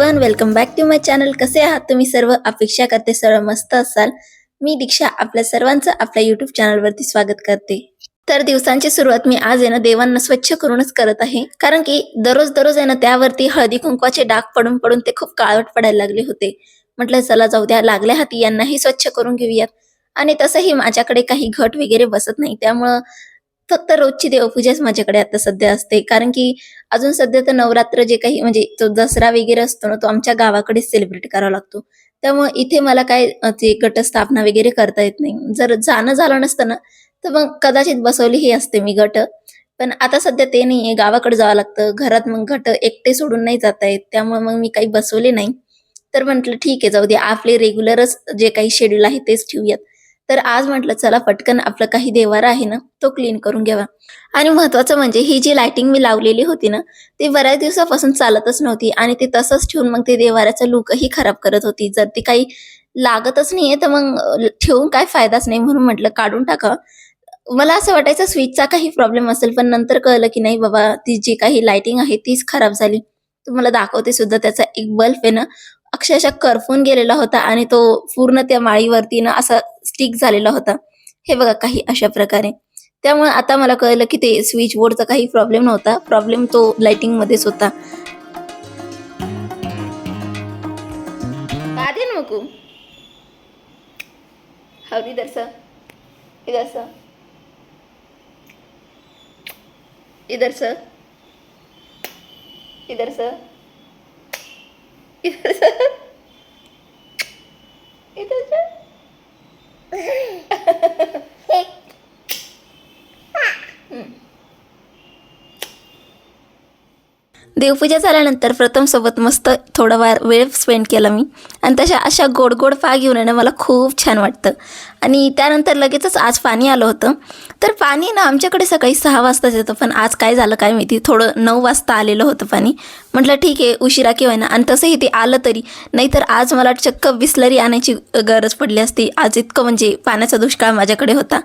Everyone welcome back to my channel कसे आहात तुम्ही सर्व? अपेक्षा करते सर्व मस्त असाल. मी दीक्षा आपल्या सर्वांचं आपल्या युट्यूब चॅनलवरती स्वागत करते. तर दिवसांची सुरुवात मी आज आहे ना देवांना स्वच्छ करूनच करत आहे. कारण की दररोज दररोज आहे ना त्यावरती हळदी कुंकवाचे डाग पडून पडून ते खूप काळवट पडायला लागले होते. म्हटलं चला जाऊ द्या लागल्या हाती यांनाही स्वच्छ करून घेऊयात. आणि तसंही माझ्याकडे काही घट वगैरे बसत नाही. त्यामुळं फक्त रोजची देवपूजाच माझ्याकडे आता सध्या असते. कारण की अजून सध्या तर नवरात्र जे काही म्हणजे तो दसरा वगैरे असतो ना तो आमच्या गावाकडे सेलिब्रेट करावा लागतो. त्यामुळे इथे मला काय अ, ते घटस्थापना वगैरे करता येत नाही. जर जाणं झालं नसतं ना तर मग कदाचित बसवली हे असते मी गट पण आता सध्या ते नाहीये. गावाकडे जावं लागतं. घरात मग घट एकटे सोडून नाही जाता येत. त्यामुळे मग मी काही बसवले नाही. तर म्हटलं ठीक आहे जाऊ दे. आपले रेग्युलरच जे काही शेड्यूल आहे तेच ठेवूयात. तर आज म्हटलं चला पटकन आपलं काही देवारा आहे ना तो क्लीन करून घ्यावा. आणि महत्वाचं म्हणजे ही जी लाइटिंग मी लावलेली होती ना ती बऱ्याच दिवसापासून चालतच नव्हती आणि ते तसंच ठेवून मग ते देवाऱ्याचा लुकही खराब करत होती. जर ती काही लागतच नाहीये तर मग ठेवून काय फायदाच नाही म्हणून म्हटलं काढून टाका. मला असं वाटायचं स्विचचा काही प्रॉब्लेम असेल पण नंतर कळलं की नाही बाबा ती जी काही लाइटिंग आहे तीच खराब झाली. तुम्हाला दाखवते सुद्धा त्याचा एक बल्ब आहे ना अक्षरशः करफून गेलेला होता आणि तो पूर्ण त्या माळीवरती ना असा स्टिक झालेला होता. हे बघा काही अशा प्रकारे. त्यामुळे आता मला कळलं की ते स्विच बोर्डचा काही प्रॉब्लेम नव्हता. प्रॉब्लेम तो लाइटिंग मध्येच होता. नको हवरी इधर सर इधर सर इधर सर इधर सर इधर सर इधर フフフフフ。देवपूजा झाल्यानंतर प्रथम सोबत मस्त थोडा वेळ स्पेंड केला मी. आणि तशा अशा गोड गोड पा घेऊन येणं मला खूप छान वाटतं. आणि त्यानंतर लगेचच आज पाणी आलं होतं. तर पाणी ना आमच्याकडे सकाळी सहा वाजताच येतं. पण आज काय झालं काय माहिती? थोडं नऊ वाजता आलेलं होतं पाणी. म्हटलं ठीक आहे उशिरा किंवा ना. आणि तसंही ते आलं तरी. नाहीतर आज मला चक्क बिसलरी आणायची गरज पडली असती. आज इतकं म्हणजे पाण्याचा दुष्काळ माझ्याकडे होता.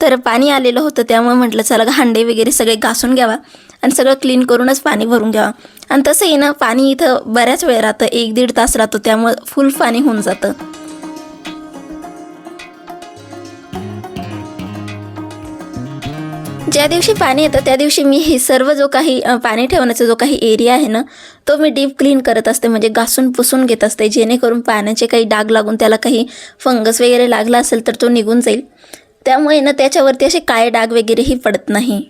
तर पाणी आलेलं होतं त्यामुळे म्हटलं चला हांडे वगैरे सगळे घासून घ्यावा आणि सगळं क्लीन करूनच पाणी भरून घ्यावा. आणि तसंही ना पाणी इथं बऱ्याच वेळ राहतं एक दीड तास राहतो त्यामुळं फुल पाणी होऊन जातं. ज्या दिवशी पाणी येतं त्या दिवशी मी हे सर्व जो काही पाणी ठेवण्याचा जो काही एरिया आहे ना तो मी डीप क्लीन करत असते म्हणजे घासून पुसून घेत असते जेणेकरून पाण्याचे काही डाग लागून त्याला काही फंगस वगैरे लागला असेल तर तो निघून जाईल. त्यामुळे ना त्याच्यावरती असे काळे डाग वगैरेही पडत नाही.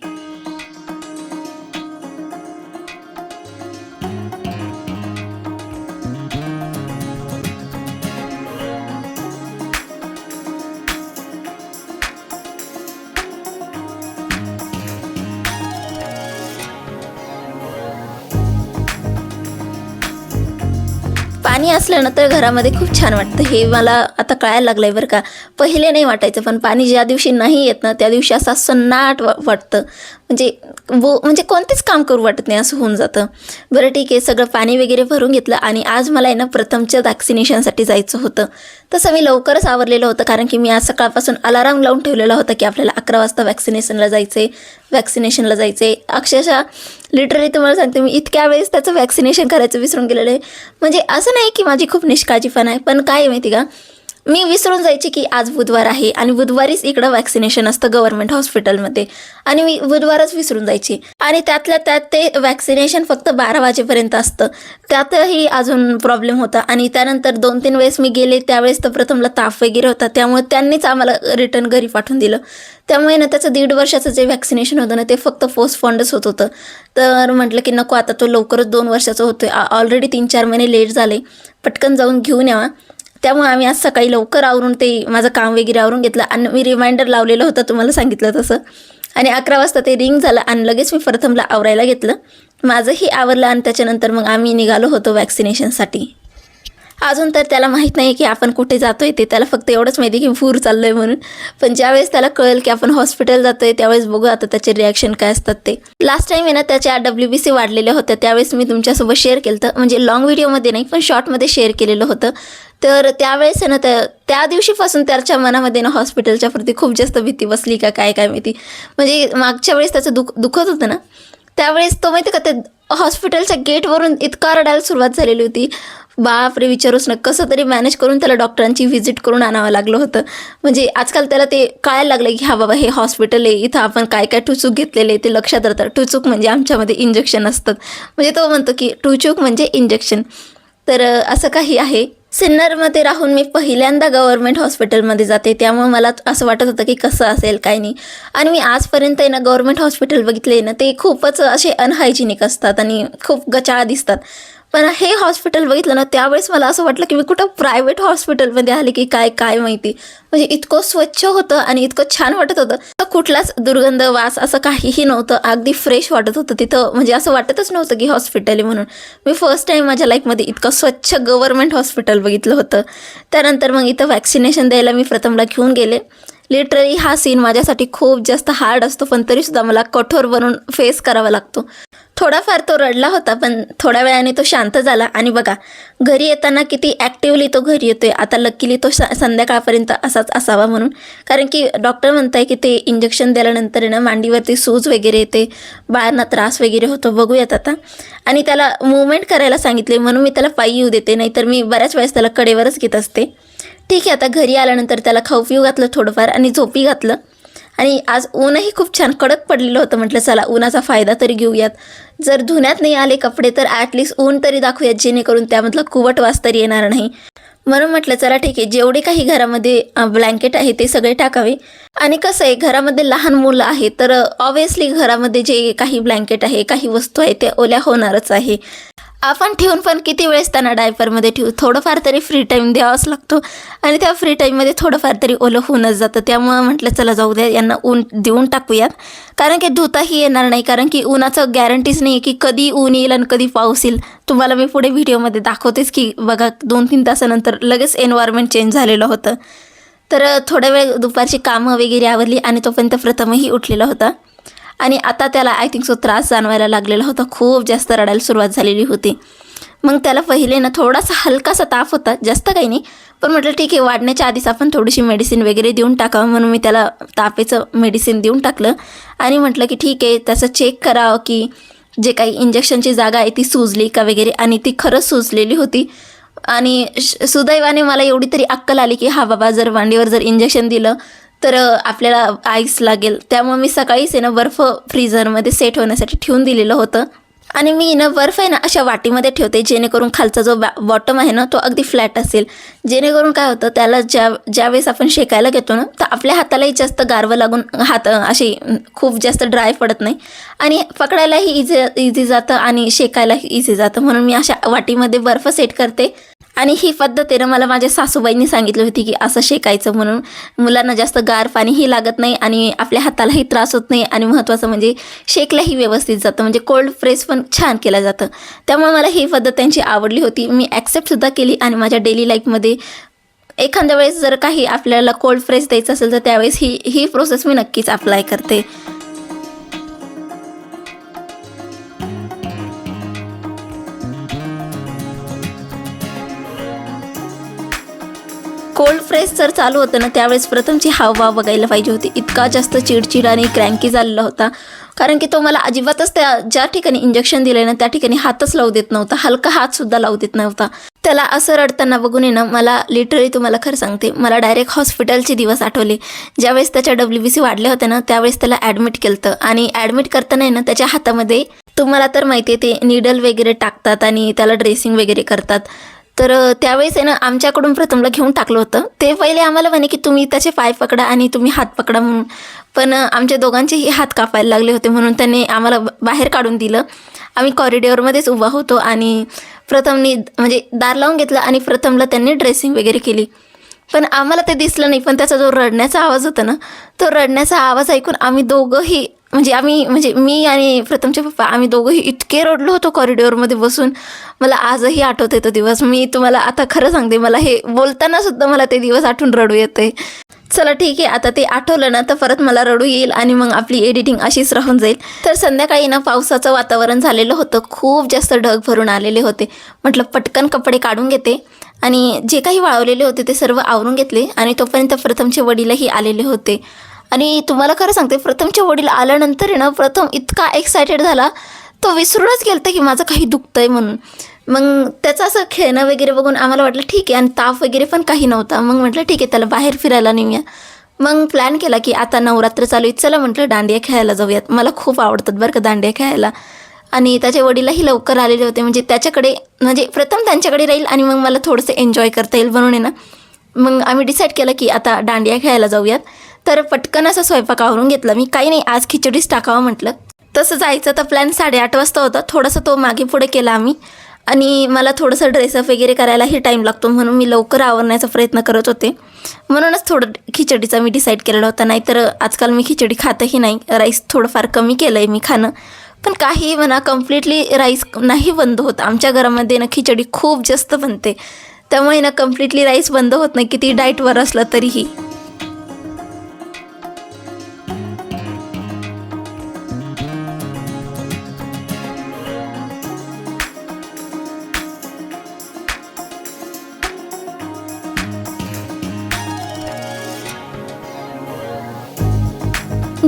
पाणी असलं ना तर घरामध्ये खूप छान वाटतं. हे मला आता कळायला लागलंय बरं का. पहिले नाही वाटायचं पण पाणी ज्या दिवशी नाही येत ना त्या दिवशी असं सन्नाट वाटतं. म्हणजे व म्हणजे कोणतेच काम करू वाटत नाही असं होऊन जातं. बरं ठीक आहे सगळं पाणी वगैरे भरून घेतलं आणि आज मला आहे ना प्रथमच्या वॅक्सिनेशनसाठी जायचं होतं. तसं मी लवकरच आवरलेलं होतं कारण की मी आज सकाळपासून अलाराम लावून ठेवलेला होता की आपल्याला अकरा वाजता वॅक्सिनेशनला जायचं आहे वॅक्सिनेशनला जायचं आहे अक्षरशः लिटरली तुम्हाला सांगते मी इतक्या वेळेस त्याचं वॅक्सिनेशन करायचं विसरून गेलेलं. आहे म्हणजे असं नाही की माझी खूप निष्काळजीपणा आहे पण काय आहे माहिती का? मी विसरून जायचे की आज बुधवार आहे आणि बुधवारीच इकडं वॅक्सिनेशन असतं गव्हर्नमेंट हॉस्पिटलमध्ये आणि मी बुधवारच विसरून जायची. आणि त्यातल्या त्यात ते वॅक्सिनेशन फक्त बारा वाजेपर्यंत असतं. त्यातही अजून प्रॉब्लेम होता. आणि त्यानंतर दोन तीन वेळेस मी गेले त्यावेळेस तर प्रथमला ताप वगैरे होता. त्यामुळे त्यांनीच आम्हाला रिटर्न घरी पाठवून दिलं. त्यामुळे ना त्याचं दीड वर्षाचं जे वॅक्सिनेशन होतं ना ते फक्त पोस्टफॉन्डच होत होतं. तर म्हटलं की नको आता तो लवकरच दोन वर्षाचं होतोय. ऑलरेडी तीन चार महिने लेट झाले. पटकन जाऊन घेऊन यावा. त्यामुळे आम्ही आज सकाळी लवकर आवरून ते माझं काम वगैरे आवरून घेतलं. आणि मी रिमाइंडर लावलेलं होतं तुम्हाला सांगितलं तसं. आणि अकरा वाजता ते रिंग झालं आणि लगेच मी प्रथमला आवरायला घेतलं. माझंही आवरलं आणि त्याच्यानंतर मग आम्ही निघालो होतो वॅक्सिनेशनसाठी अजून तर त्याला माहीत नाही की आपण कुठे जातोय ते त्याला फक्त एवढंच माहिती की पूर चाललोय म्हणून. पण ज्यावेळेस त्याला कळेल की आपण हॉस्पिटल जातोय त्यावेळेस बघू आता त्याचे रिॲक्शन काय असतात ते. लास्ट टाइम आहे ना त्याच्या डब्ल्यू बी सी वाढलेल्या होत्या त्यावेळेस मी तुमच्यासोबत शेअर केलं होतं म्हणजे लॉंग व्हिडिओमध्ये नाही पण शॉर्टमध्ये शेअर केलेलं होतं. तर त्यावेळेस आहे ना त्या त्या दिवशीपासून त्याच्या मनामध्ये ना हॉस्पिटलच्या प्रती खूप जास्त भीती बसली का काय काय माहिती. म्हणजे मागच्या वेळेस त्याचं दुख दुखत होतं ना त्यावेळेस तो माहिती का ते हॉस्पिटलच्या गेटवरून इतका रडायला सुरुवात झालेली होती. बापरे विचारूच ना कसं तरी मॅनेज करून त्याला डॉक्टरांची व्हिजिट करून आणावं लागलं होतं. म्हणजे आजकाल त्याला ते कळायला लागलं की हा बाबा हे हॉस्पिटल आहे. इथं आपण काय काय टुचूक घेतलेले ते लक्षात राहतात टुचूक म्हणजे आमच्यामध्ये इंजेक्शन असतात. म्हणजे तो म्हणतो की टुचूक म्हणजे इंजेक्शन तर असं काही आहे. सिन्नरमध्ये राहून मी पहिल्यांदा गव्हर्मेंट हॉस्पिटलमध्ये जाते. त्यामुळे मला असं वाटत होतं की कसं असेल काय नाही. आणि मी आजपर्यंत आहे ना गव्हर्मेंट हॉस्पिटल बघितले ना ते खूपच असे अनहायजिनिक असतात आणि खूप गचाळ दिसतात. पण हे हॉस्पिटल बघितलं ना त्यावेळेस मला असं वाटलं की मी कुठं प्रायव्हेट हॉस्पिटलमध्ये आले की काय काय माहिती? म्हणजे इतकं स्वच्छ होतं आणि इतकं छान वाटत होतं. तर कुठलाच दुर्गंध वास असं काहीही नव्हतं. अगदी फ्रेश वाटत होतं तिथं. म्हणजे असं वाटतच नव्हतं की हॉस्पिटल आहे म्हणून. मी फर्स्ट टाईम माझ्या लाईफमध्ये इतकं स्वच्छ गव्हर्मेंट हॉस्पिटल बघितलं होतं. त्यानंतर मग इथं वॅक्सिनेशन द्यायला मी प्रथमला घेऊन गेले. लिटरली हा सीन माझ्यासाठी खूप जास्त हार्ड असतो पण तरीसुद्धा मला कठोर बनून फेस करावा लागतो. थोडाफार तो रडला होता पण थोड्या वेळाने तो शांत झाला. आणि बघा घरी येताना किती ॲक्टिवली तो घरी येतोय. आता लकीली तो स संध्याकाळपर्यंत असाच असावा म्हणून. कारण की डॉक्टर म्हणत आहे की ते इंजेक्शन दिल्यानंतर ना मांडीवरती सूज वगैरे येते बाळांना त्रास वगैरे होतो. बघूयात आता. आणि त्याला मुवमेंट करायला सांगितले म्हणून मी त्याला पायी येऊ देते नाहीतर मी बऱ्याच वेळेस त्याला कडेवरच घेत असते. ठीक आहे आता घरी आल्यानंतर त्याला खाऊ पिऊ घातलं थोडंफार आणि झोपी घातलं. आणि आज ऊनही खूप छान कडक पडलेलं होतं. म्हटलं चला उन्हाचा फायदा तरी घेऊयात. जर धुण्यात नाही आले कपडे तर ॲटलिस्ट ऊन तरी दाखवूयात जेणेकरून त्यामधला कुवट वास तरी येणार नाही. म्हणून म्हटलं चला ठीक आहे. जेवढे काही घरामध्ये ब्लँकेट आहे ते सगळे टाकावे. आणि कसं आहे घरामध्ये लहान मुलं आहेत तर ऑब्वियसली घरामध्ये जे काही ब्लँकेट आहे काही वस्तू आहे ते ओल्या होणारच आहे. आपण ठेवून पण किती वेळेस त्यांना डायपरमध्ये ठेवू? थोडंफार तरी फ्री टाईम द्यावाच लागतो. आणि त्या फ्री टाईममध्ये थोडंफार तरी ओलं होऊनच जातं. त्यामुळं म्हटलं चला जाऊ द्या यांना ऊन देऊन टाकूयात. कारण की धुताही येणार नाही. कारण की उन्हाचं गॅरंटीच नाही आहे की कधी ऊन येईल आणि कधी पाऊस येईल. तुम्हाला मी पुढे व्हिडिओमध्ये दाखवतेच की बघा दोन तीन तासानंतर लगेच एन्व्हायरमेंट चेंज झालेलं होतं. तर थोड्या वेळ दुपारची कामं वगैरे आवरली आणि तोपर्यंत प्रथमही उठलेला होता. आणि आता त्याला आय थिंक सो त्रास जाणवायला लागलेला होता. खूप जास्त रडायला सुरुवात झालेली होती. मग त्याला पहिले ना थोडासा हलकासा ताप होता जास्त काही नाही. पण म्हटलं ठीक आहे वाढण्याच्या आधीच आपण थोडीशी मेडिसिन वगैरे देऊन टाकावं. म्हणून मी त्याला तापेचं मेडिसिन देऊन टाकलं. आणि म्हटलं की ठीक आहे त्याचं चेक करावं की जे काही इंजेक्शनची जागा आहे ती सुजली का वगैरे. आणि ती खरंच सुजलेली होती. आणि श- सुदैवाने मला एवढी तरी अक्कल आली की हा बाबा जर वांडीवर जर इंजेक्शन दिलं तर आपल्याला आईस लागेल. त्यामुळे मी सकाळीच आहे ना बर्फ फ्रीझरमध्ये सेट होण्यासाठी ठेवून दिलेलं होतं. आणि मी ना बर्फ आहे ना अशा वाटीमध्ये ठेवते जेणेकरून खालचा जो बॅ बॉटम आहे ना तो अगदी फ्लॅट असेल. जेणेकरून काय होतं त्याला ज्या ज्यावेळेस आपण शेकायला घेतो ना तर आपल्या हातालाही जास्त गारवं लागून हात अशी खूप जास्त ड्राय पडत नाही. आणि पकडायलाही इझी इझी जातं आणि शेकायलाही इझी जातं. म्हणून मी अशा वाटीमध्ये बर्फ सेट करते. आणि ही पद्धत मला माझ्या सासूबाईंनी सांगितली होती की असं शेकायचं म्हणून. मुलांना जास्त गार पाणीही लागत नाही आणि आपल्या हातालाही त्रास होत नाही आणि महत्त्वाचं म्हणजे शेकलाही व्यवस्थित जातं. म्हणजे कोल्ड प्रेस पण छान केलं जातं. त्यामुळे मला ही पद्धत त्यांची आवडली होती. मी ॲक्सेप्टसुद्धा केली आणि माझ्या डेली लाईफमध्ये एखाद्या वेळेस जर काही आपल्याला कोल्ड प्रेस द्यायचं असेल तर त्यावेळेस ही ही प्रोसेस मी नक्कीच अप्लाय करते. कोल्ड फ्रेश जर चालू होतं ना त्यावेळेस प्रथमची हावभाव बघायला पाहिजे होती इतका जास्त चिडचिड आणि क्रँकी झालेला होता. कारण की तो मला अजिबातच त्या ज्या ठिकाणी इंजेक्शन दिलंय ना त्या ठिकाणी हातच लावू देत नव्हता. हलका हात सुद्धा लावू देत नव्हता. त्याला असं रडताना बघून आहे ना मला लिटरली तुम्हाला खरं सांगते मला डायरेक्ट हॉस्पिटलचे दिवस आठवले. ज्यावेळेस त्याच्या डब्ल्यू बी सी वाढल्या होत्या ना त्यावेळेस त्याला ॲडमिट केलं आणि ॲडमिट करताना आहे ना त्याच्या हातामध्ये तुम्हाला तर माहिती आहे ते निडल वगैरे टाकतात आणि त्याला ड्रेसिंग वगैरे करतात. तर त्यावेळेस आहे ना आमच्याकडून प्रथमला घेऊन टाकलं होतं. ते पहिले आम्हाला म्हणे की तुम्ही त्याचे पाय पकडा आणि तुम्ही हात पकडा म्हणून. पण आमच्या दोघांचेही हात कापायला लागले होते म्हणून त्यांनी आम्हाला बाहेर काढून दिलं. आम्ही कॉरिडॉरमध्येच उभा होतो आणि प्रथमनी म्हणजे दार लावून घेतलं आणि प्रथमला त्यांनी ड्रेसिंग वगैरे केली. पण आम्हाला ते दिसलं नाही पण त्याचा जो रडण्याचा आवाज होता ना तो रडण्याचा आवाज ऐकून आम्ही दोघंही म्हणजे आम्ही म्हणजे मी आणि प्रथमचे पप्पा आम्ही दोघंही इतके रडलो होतो कॉरिडॉरमध्ये बसून. मला आजही आठवते तो दिवस. मी तुम्हाला आता खरं सांगते मला हे बोलताना सुद्धा मला ते दिवस आठवून रडू येते चला ठीक आहे आता ते आठवलं ना तर परत मला रडू येईल आणि मग आपली एडिटिंग अशीच राहून जाईल. तर संध्याकाळी ना पावसाचं वातावरण झालेलं होतं. खूप जास्त ढग भरून आलेले होते. म्हटलं पटकन कपडे काढून घेते. आणि जे काही वाळवलेले होते ते सर्व आवरून घेतले. आणि तोपर्यंत प्रथमचे वडीलही आलेले होते. आणि तुम्हाला खरं सांगते प्रथमचे वडील आल्यानंतर आहे ना प्रथम इतका एक्सायटेड झाला. तो विसरूनच गेलता की माझं काही दुखतं आहे म्हणून. मग त्याचं असं खेळणं वगैरे बघून आम्हाला वाटलं ठीक आहे. आणि ताप वगैरे पण काही नव्हता. मग म्हटलं ठीक आहे त्याला बाहेर फिरायला नेऊया. मग प्लॅन केला की आता नवरात्र चालू आहे. चला म्हटलं दांडिया खेळायला जाऊयात. मला खूप आवडतात बरं का दांडिया खेळायला. आणि त्याचे वडीलही लवकर आलेले होते. म्हणजे त्याच्याकडे म्हणजे प्रथम त्यांच्याकडे राहील आणि मग मला थोडंसं एन्जॉय करता येईल म्हणून आहे ना. मग आम्ही डिसाईड केलं की आता दांडिया खेळायला जाऊयात. तर पटकन असा स्वयंपाक आवरून घेतला. मी काही नाही आज खिचडीच टाकावं म्हटलं. तसं जायचं तर प्लॅन साडेआठ वाजता होता. थोडंसं तो मागे पुढे केला आम्ही. आणि मला थोडंसं ड्रेसअप वगैरे करायलाही टाईम लागतो म्हणून मी लवकर आवरण्याचा प्रयत्न करत होते. म्हणूनच थोडं खिचडीचा मी डिसाईड केलेला होता. नाहीतर आजकाल मी खिचडी खातही नाही. राईस थोडंफार कमी केलं आहे मी खाणं. पण काही म्हणा कम्प्लिटली राईस नाही बंद होत. आमच्या घरामध्ये ना खिचडी खूप जास्त बनते. त्यामुळे ना कम्प्लिटली राईस बंद होत नाही. किती डाईटवर असलं तरीही.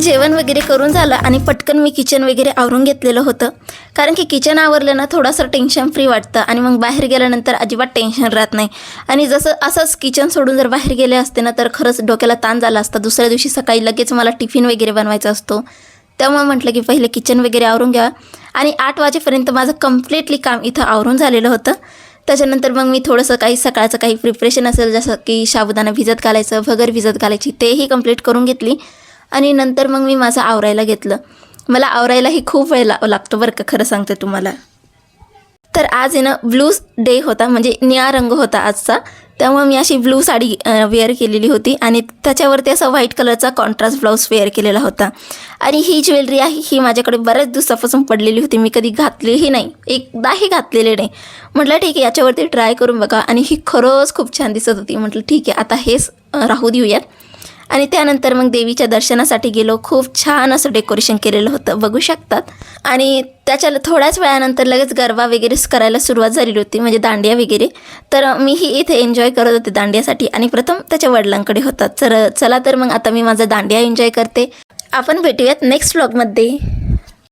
जेवण वगैरे करून झालं आणि पटकन मी किचन वगैरे आवरून घेतलेलं होतं. कारण की किचन आवरलं ना थोडंसं टेन्शन फ्री वाटतं आणि मग बाहेर गेल्यानंतर अजिबात टेन्शन राहत नाही. आणि जसं असंच किचन सोडून जर बाहेर गेले असते ना तर खरंच डोक्याला ताण झाला असता. दुसऱ्या दिवशी सकाळी लगेच मला टिफिन वगैरे बनवायचा असतो. त्यामुळे म्हटलं की पहिले किचन वगैरे आवरून घ्या आणि आठ वाजेपर्यंत माझं कम्प्लिटली काम इथं आवरून झालेलं होतं. त्याच्यानंतर मग मी थोडंसं काही सकाळचं काही प्रिपरेशन असेल जसं की साबुदाणा भिजत घालायचं भगर भिजत घालायची तेही कंप्लीट करून घेतली. आणि नंतर मग मी माझं आवरायला घेतलं. मला आवरायलाही खूप वेळ ला लागतो बरं का खरं सांगते तुम्हाला. तर आज आहे ना ब्लू डे होता म्हणजे निळा रंग होता आजचा. त्यामुळे मी अशी ब्लू साडी वेअर केलेली होती आणि त्याच्यावरती असा व्हाईट कलरचा कॉन्ट्रास्ट ब्लाऊज वेअर केलेला होता. आणि ही ज्वेलरी आहे ही माझ्याकडे बऱ्याच दिवसापासून पडलेली होती. मी कधी घातलीही नाही एकदाही घातलेली नाही. म्हटलं ठीक आहे याच्यावरती ट्राय करून बघा. आणि ही खरंच खूप छान दिसत होती. म्हटलं ठीक आहे आता हेच राहू देऊयात. आणि त्यानंतर मग देवीच्या दर्शनासाठी गेलो. खूप छान असं डेकोरेशन केलेलं होतं. बघू शकतात. आणि त्याच्या थोड्याच वेळानंतर लगेच गरबा वगैरे करायला सुरुवात झालेली होती म्हणजे दांडिया वगैरे. तर मीही इथे एन्जॉय करत होते दांडियासाठी. आणि प्रथम त्याच्या वडिलांकडे होतात. तर चला तर मग आता मी माझा दांडिया एन्जॉय करते. आपण भेटूयात नेक्स्ट व्लॉगमध्ये